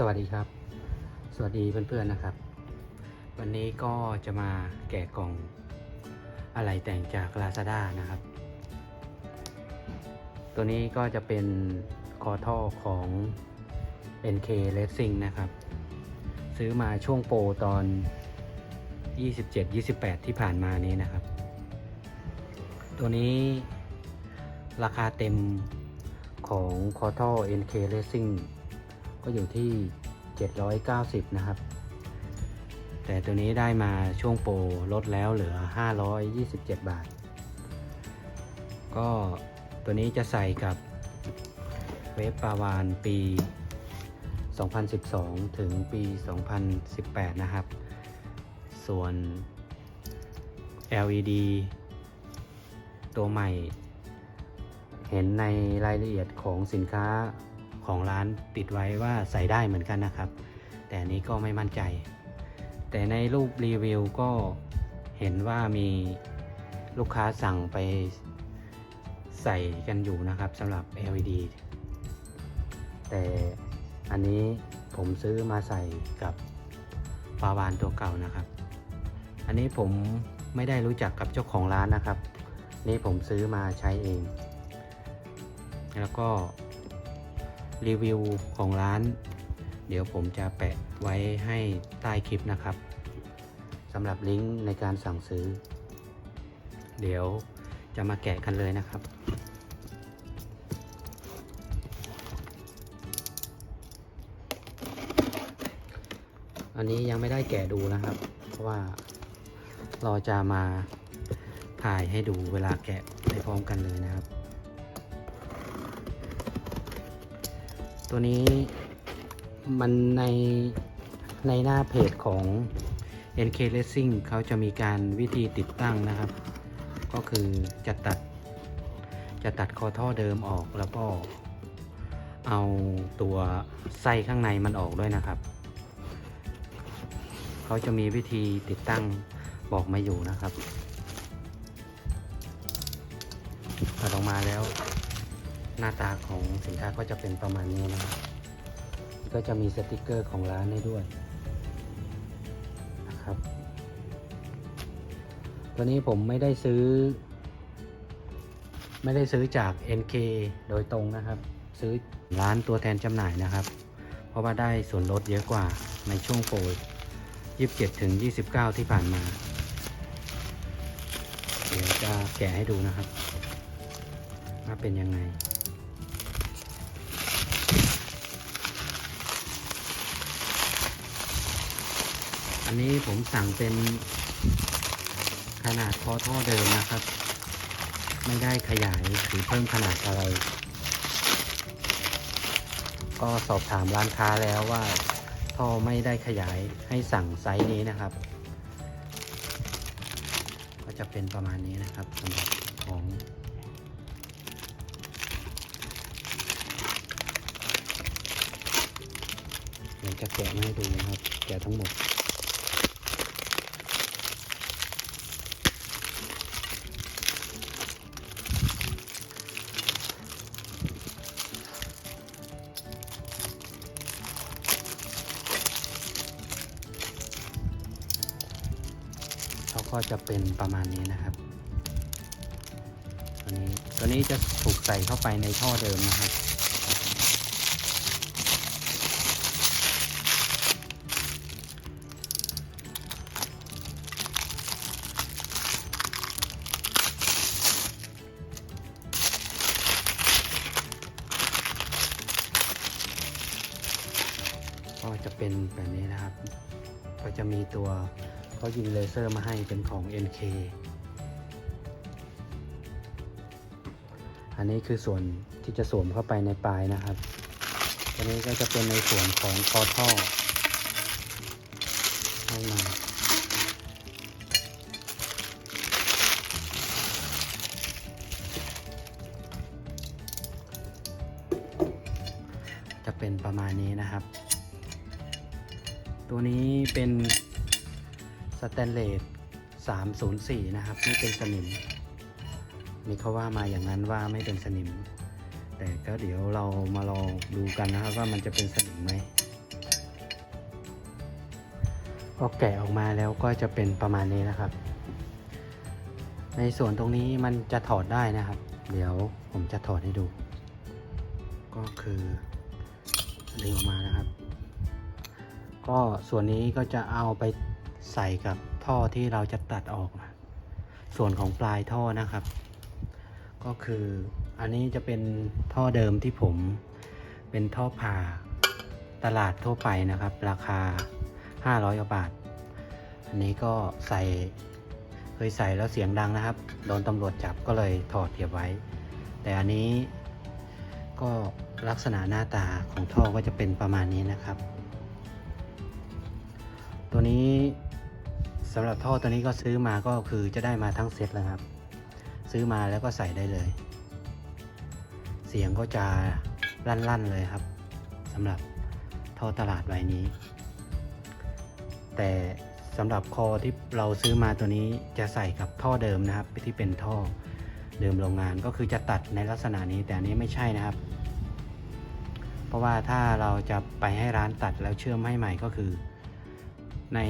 สวัสดีครับ สวัสดีเพื่อนๆนะครับ วันนี้ก็จะมาแกะกล่องอะไรแต่งจาก Lazada นะครับ ตัวนี้ก็จะเป็นคอท่อของ NK Racing นะครับ ซื้อมาช่วงโปรตอน 27-28 ที่ผ่านมานี้นะครับ ตัวนี้ราคาเต็มของคอท่อ NK Racing ก็อยู่ที่ 790 นะครับ แต่ตัวนี้ได้มาช่วงโปรลดแล้วเหลือ 527 บาท ก็ตัวนี้จะใส่กับเวฟปาวานปี 2012 ถึงปี 2018 นะครับ ส่วน LED ตัวใหม่ เห็นในรายละเอียดของสินค้า ของร้านติดไว้ว่าใส่ได้เหมือนกันนะครับ แต่นนี้ก็ไม่มั่นใจ แต่ในรูปรีวิวก็เห็นว่ามีลูกค้าสั่งไปใส่กันอยู่นะครับสำหรับ LED แต่อันนี้ผมซื้อมาใส่กับปาวานตัวเก่านะครับ อันนี้ผมไม่ได้รู้จักกับเจ้าของร้านนะครับ นี่ผมซื้อมาใช้เอง แล้วก็ รีวิวของร้าน เดี๋ยวผมจะแปะไว้ให้ใต้คลิปนะครับสำหรับลิงก์ในการสั่งซื้อ เดี๋ยวจะมาแกะกันเลยนะครับ อันนี้ยังไม่ได้แกะดูนะครับ เพราะว่าเราจะมาถ่ายให้ดูเวลาแกะไปพร้อมกันเลยนะครับ ตัวนี้มันในในหน้าเพจของ NK Racing เขาจะมีการวิธีติดตั้งนะครับ ก็คือจะตัด จะตัดคอท่อเดิมออกแล้วก็เอาตัวไส้ข้างในมันออกด้วยนะครับ เขาจะมีวิธีติดตั้งบอกมาอยู่นะครับตัดออกมาแล้ว หน้าตาของสินค้าก็จะเป็นประมาณนี้นะครับก็จะมีสติกเกอร์ของร้านให้ด้วยนะครับ ตัวนี้ผมไม่ได้ซื้อ ไม่ได้ซื้อจาก NK โดยตรงนะครับ ซื้อร้านตัวแทนจำหน่ายนะครับ เพราะว่าได้ส่วนลดเยอะกว่าในช่วงโปร27ถึง29 ที่ผ่านมา เดี๋ยวจะแกะให้ดูนะครับ ว่าเป็นยังไง อันนี้ผมสั่งเป็นขนาดคอท่อเดิมนะครับ ไม่ได้ขยายหรือเพิ่มขนาดอะไร ก็สอบถามร้านค้าแล้วว่า ท่อไม่ได้ขยายให้สั่งไซส์นี้นะครับ ก็จะเป็นประมาณนี้นะครับสำหรับของเดี๋ยวจะแกะมาให้ดูนะครับ แกะทั้งหมด เขาก็จะเป็นประมาณนี้นะครับ ตัวนี้ตัวนี้จะถูกใส่เข้าไปในท่อเดิมนะครับก็จะเป็นแบบนี้นะครับ ก็จะมีตัว เขายิงเลเซอร์มาให้เป็นของ NK อันนี้คือส่วนที่จะสวมเข้าไปในปลายนะครับอันนี้ก็จะเป็นในส่วนของคอท่อข้างในจะเป็นประมาณนี้นะครับ ตัวนี้เป็น สแตนเลส304 นะครับไม่เป็นสนิมนี่เขาว่ามาอย่างนั้นว่าไม่เป็นสนิม แต่ก็เดี๋ยวเรามาลองดูกันนะครับว่ามันจะเป็นสนิมไหมพอแกะออกมาแล้วก็จะเป็นประมาณนี้นะครับ ในส่วนตรงนี้มันจะถอดได้นะครับ เดี๋ยวผมจะถอดให้ดู ก็คือดึงออกมานะครับ ก็ส่วนนี้ก็จะเอาไป ใส่กับท่อที่เราจะตัดออกนะส่วนของปลายท่อนะครับ ก็คืออันนี้จะเป็นท่อเดิมที่ผมเป็นท่อผ่าตลาดทั่วไปนะครับ ราคา 500กว่าบาท อันนี้ก็ใส่เคยใส่แล้วเสียงดังนะครับ โดนตำรวจจับก็เลยถอดเก็บไว้ แต่อันนี้ก็ลักษณะหน้าตาของท่อก็จะเป็นประมาณนี้นะครับ ตัวนี้ สำหรับท่อตัวนี้ก็ซื้อมาก็คือจะได้มาทั้งเซตแล้วครับ ซื้อมาแล้วก็ใส่ได้เลย เสียงก็จะลั่นๆเลยครับสำหรับท่อตลาดใบนี้ แต่สำหรับคอที่เราซื้อมาตัวนี้จะใส่กับท่อเดิมนะครับที่เป็นท่อเดิมโรงงานก็คือจะตัดในลักษณะนี้แต่อันนี้ไม่ใช่นะครับ เพราะว่าถ้าเราจะไปให้ร้านตัดแล้วเชื่อมให้ใหม่ก็คือ ใน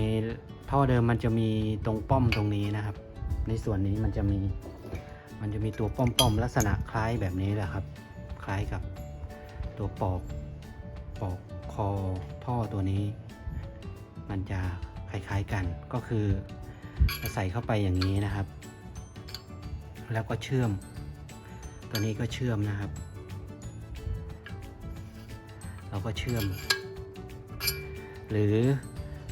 ท่อเดิมมันจะมีตรงป้อมตรงนี้นะครับ ในส่วนนี้มันจะมี มันจะมีตัวป้อมๆลักษณะคล้ายแบบนี้แหละครับ คล้ายกับตัวปอกปอกคอท่อตัวนี้ มันจะคล้ายๆกันก็คือจะใส่เข้าไปอย่างนี้นะครับ แล้วก็เชื่อม ตัวนี้ก็เชื่อมนะครับ เราก็เชื่อม หรือ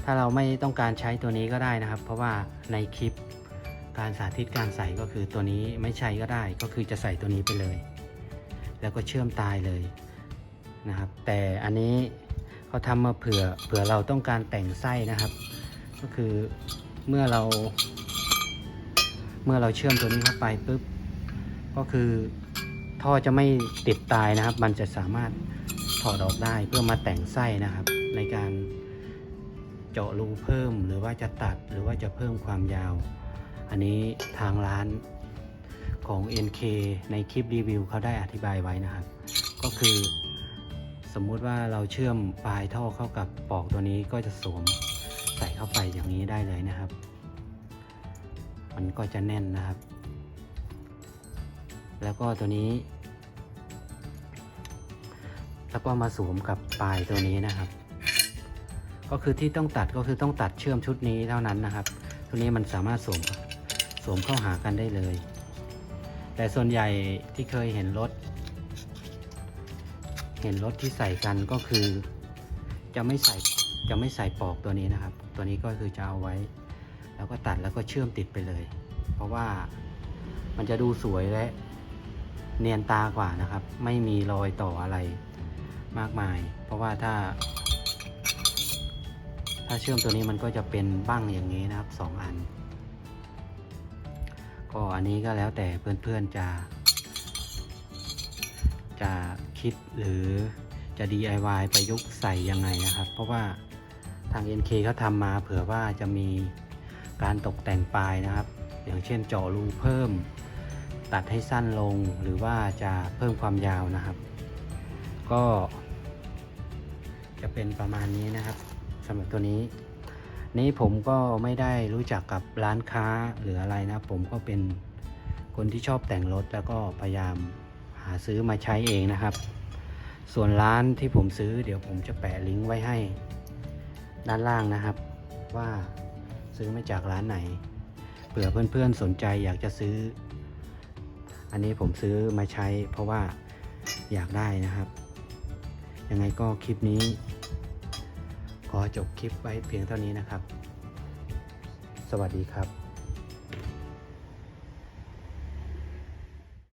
ถ้าเราไม่ต้องการใช้ตัวนี้ก็ได้นะครับ เพราะว่าในคลิปการสาธิตการใส่ก็คือตัวนี้ไม่ใช้ก็ได้ ก็คือจะใส่ตัวนี้ไปเลย แล้วก็เชื่อมตายเลยนะครับ แต่อันนี้เขาทำมาเผื่อเผื่อเราต้องการแต่งไส้นะครับ ก็คือเมื่อเรา เมื่อเราเชื่อมตัวนี้เข้าไปปุ๊บก็คือท่อจะไม่ติดตายนะครับ มันจะสามารถถอดออกได้เพื่อมาแต่งไส้นะครับ ในการ เจาะรูเพิ่มหรือว่าจะตัดหรือว่าจะเพิ่มความยาว อันนี้ทางร้านของ NK ในคลิปรีวิวเขาได้อธิบายไว้นะครับ ก็คือสมมุติว่าเราเชื่อมปลายท่อเข้ากับปลอกตัวนี้ก็จะสวมใส่เข้าไปอย่างนี้ได้เลยนะครับ มันก็จะแน่นนะครับ แล้วก็ตัวนี้ แล้วก็มาสวมกับปลายตัวนี้นะครับ ก็คือที่ต้องตัดก็คือต้องตัดเชื่อมชุดนี้เท่านั้นนะครับตัวนี้มันสามารถสวมสวมเข้าหากันได้เลย แต่ส่วนใหญ่ที่เคยเห็นรถ เห็นรถที่ใส่กันก็คือ จะไม่ใส่จะไม่ใส่ปลอกตัวนี้นะครับ ตัวนี้ก็คือจะเอาไว้ แล้วก็ตัดแล้วก็เชื่อมติดไปเลย เพราะว่ามันจะดูสวยและเนียนตากว่านะครับ ไม่มีรอยต่ออะไรมากมาย เพราะว่าถ้า ถ้าเชื่อมตัวนี้มันก็จะเป็นบ้างอย่างนี้นะครับสองอัน ก็อันนี้ก็แล้วแต่เพื่อนๆจะ จะคิดหรือจะ DIY ประยุกต์ใส่ยังไงนะครับ เพราะว่าทาง NK เขาทำมาเผื่อว่าจะมีการตกแต่งปลายนะครับ อย่างเช่นเจาะรูเพิ่ม ตัดให้สั้นลงหรือว่าจะเพิ่มความยาวนะครับ ก็จะเป็นประมาณนี้นะครับ สำหรับตัวนี้ นี้ผมก็ไม่ได้รู้จักกับร้านค้าหรืออะไรนะ ผมก็เป็นคนที่ชอบแต่งรถแล้วก็พยายามหาซื้อมาใช้เองนะครับ ส่วนร้านที่ผมซื้อเดี๋ยวผมจะแปะลิงก์ไว้ให้ด้านล่างนะครับ ว่าซื้อมาจากร้านไหนเผื่อเพื่อนๆสนใจอยากจะซื้อ อันนี้ผมซื้อมาใช้เพราะว่าอยากได้นะครับ ยังไงก็คลิปนี้ ขอจบคลิปไว้เพียงเท่านี้นะครับ สวัสดีครับ